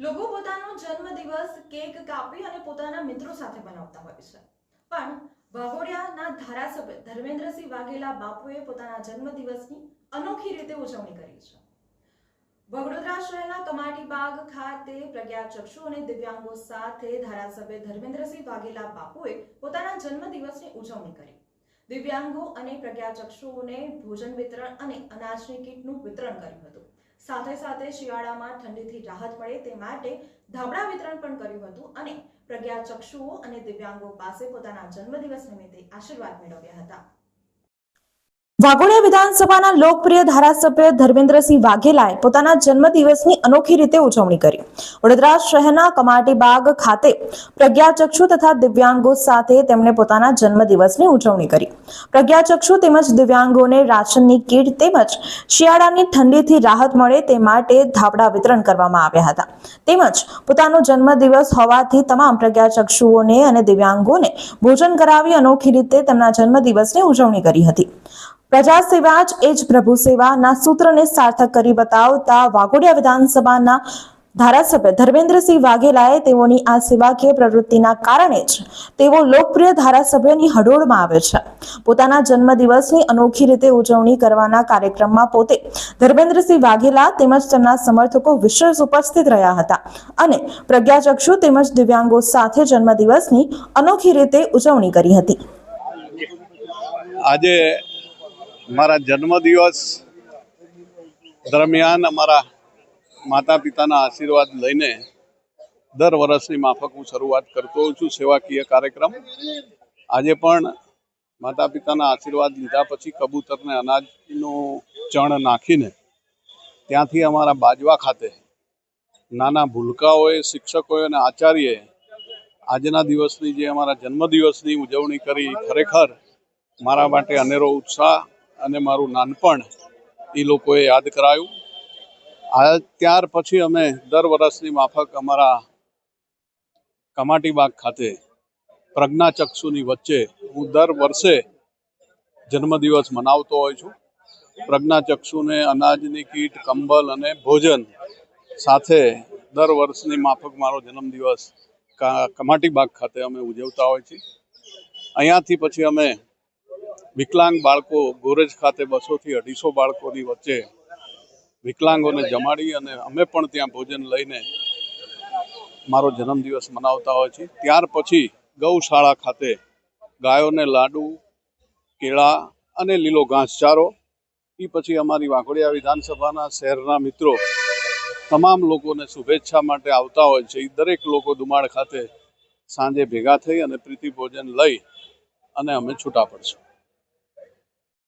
લોકો પોતાનો જન્મદિવસ કેક કાપી અને પોતાના મિત્રો સાથે મનાવતા હોય છે. પણ વાઘોડિયાના ધારાસભ્ય ધર્મેન્દ્રસિંહ વાઘેલા બાપુએ પોતાના જન્મદિવસની અનોખી રીતે ઉજવણી કરી છે. વડોદરા શહેરના કમાટી બાગ ખાતે પ્રજ્ઞાચક્ષુ અને દિવ્યાંગો સાથે ધારાસભ્ય ધર્મેન્દ્રસિંહ વાઘેલા બાપુએ પોતાના જન્મદિવસની ઉજવણી કરી. દિવ્યાંગો અને પ્રજ્ઞાચક્ષુઓને ભોજન વિતરણ અને અનાજની કીટનું વિતરણ કર્યું હતું. સાથે સાથે શિયાળામાં ઠંડીથી રાહત મળે તે માટે ધાબળા વિતરણ પણ કર્યું હતું અને પ્રજ્ઞાચક્ષુઓ અને દિવ્યાંગો પાસે પોતાના જન્મદિવસ નિમિત્તે આશીર્વાદ મેળવ્યા હતા. વાઘોડિયા વિધાનસભાના લોકપ્રિય ધારાસભ્ય ધર્મેન્દ્રસિંહ વાઘેલાએ પોતાના જન્મદિવસની અનોખી રીતે ઉજવણી કરી. વડોદરા શહેરના કમાટી બાગ ખાતે પ્રજ્ઞાચક્ષુ તથા દિવ્યાંગો સાથે તેમણે પોતાના જન્મદિવસની ઉજવણી કરી. પ્રજ્ઞાચક્ષુ તેમજ દિવ્યાંગોને રાશનની કીટ તેમજ શિયાળાની ઠંડીથી રાહત મળે તે માટે ધાબળા વિતરણ કરવામાં આવ્યા હતા. તેમજ પોતાનો જન્મદિવસ હોવાથી તમામ પ્રજ્ઞાચક્ષુઓને અને દિવ્યાંગોને ભોજન કરાવી અનોખી રીતે તેમના જન્મદિવસની ઉજવણી કરી હતી. પ્રજા સેવા જ એ જ પ્રભુ સેવાના સૂત્રને સાર્થક કરી બતાવતા વાઘોડિયા વિધાનસભાના ધારાસભ્ય ધર્મેન્દ્રસિંહ વાઘેલાએ તેઓની આ સેવાકીય પ્રવૃત્તિના કારણે જ તેઓ લોકપ્રિય ધારાસભ્યની હડોળમાં આવે છે. પોતાના જન્મદિવસની અનોખી રીતે ઉજવણી કરવાના કાર્યક્રમમાં પોતે ધર્મેન્દ્રસિંહ વાઘેલા તેમજ તેમના સમર્થકો વિશેષ ઉપસ્થિત રહ્યા હતા અને પ્રજ્ઞાચક્ષુ તેમજ દિવ્યાંગો સાથે જન્મદિવસની અનોખી રીતે ઉજવણી કરી હતી. આજે મારા જન્મદિવસ દરમિયાન અમારા માતા પિતાના આશીર્વાદ લઈને દર વર્ષની માફક હું શરૂઆત કરતો હોઉં છું સેવાકીય કાર્યક્રમ. આજે પણ માતા પિતાના આશીર્વાદ લીધા પછી કબૂતરને અનાજનું ચણ નાખીને ત્યાંથી અમારા બાજવા ખાતે નાના ભૂલકાઓએ, શિક્ષકોએ અને આચાર્યએ આજના દિવસની જે અમારા જન્મદિવસની ઉજવણી કરી, ખરેખર મારા માટે અનેરો ઉત્સાહ અને મારું નાનપણ એ લોકોએ યાદ કરાયું. આ ત્યાર પછી અમે દર વર્ષની માફક અમારા કમાટીબાગ ખાતે પ્રજ્ઞાચક્ષુની વચ્ચે હું દર વર્ષે જન્મદિવસ મનાવતો હોઉં છું. પ્રજ્ઞાચક્ષુને અનાજની કીટ, કંબલ અને ભોજન સાથે દર વર્ષની માફક મારો જન્મદિવસ કમાટીબાગ ખાતે અમે ઉજવતા હોય છીએ. અહીંયાથી પછી અમે વિકલાંગ બાળકો ગોરેજ ખાતે બસોથી અઢીસો બાળકોની વચ્ચે વિકલાંગોને જમાડી અને અમે પણ ત્યાં ભોજન લઈને મારો જન્મદિવસ મનાવતા હોય છે. ત્યાર પછી ગૌશાળા ખાતે ગાયોને લાડુ, કેળા અને લીલો ઘાસચારો એ પછી અમારી વાઘોડિયા વિધાનસભાના શહેરના મિત્રો તમામ લોકોને શુભેચ્છા માટે આવતા હોય છે. એ દરેક લોકો દુમાળ ખાતે સાંજે ભેગા થઈ અને પ્રીતિ ભોજન લઈ અને અમે છૂટા પડશું.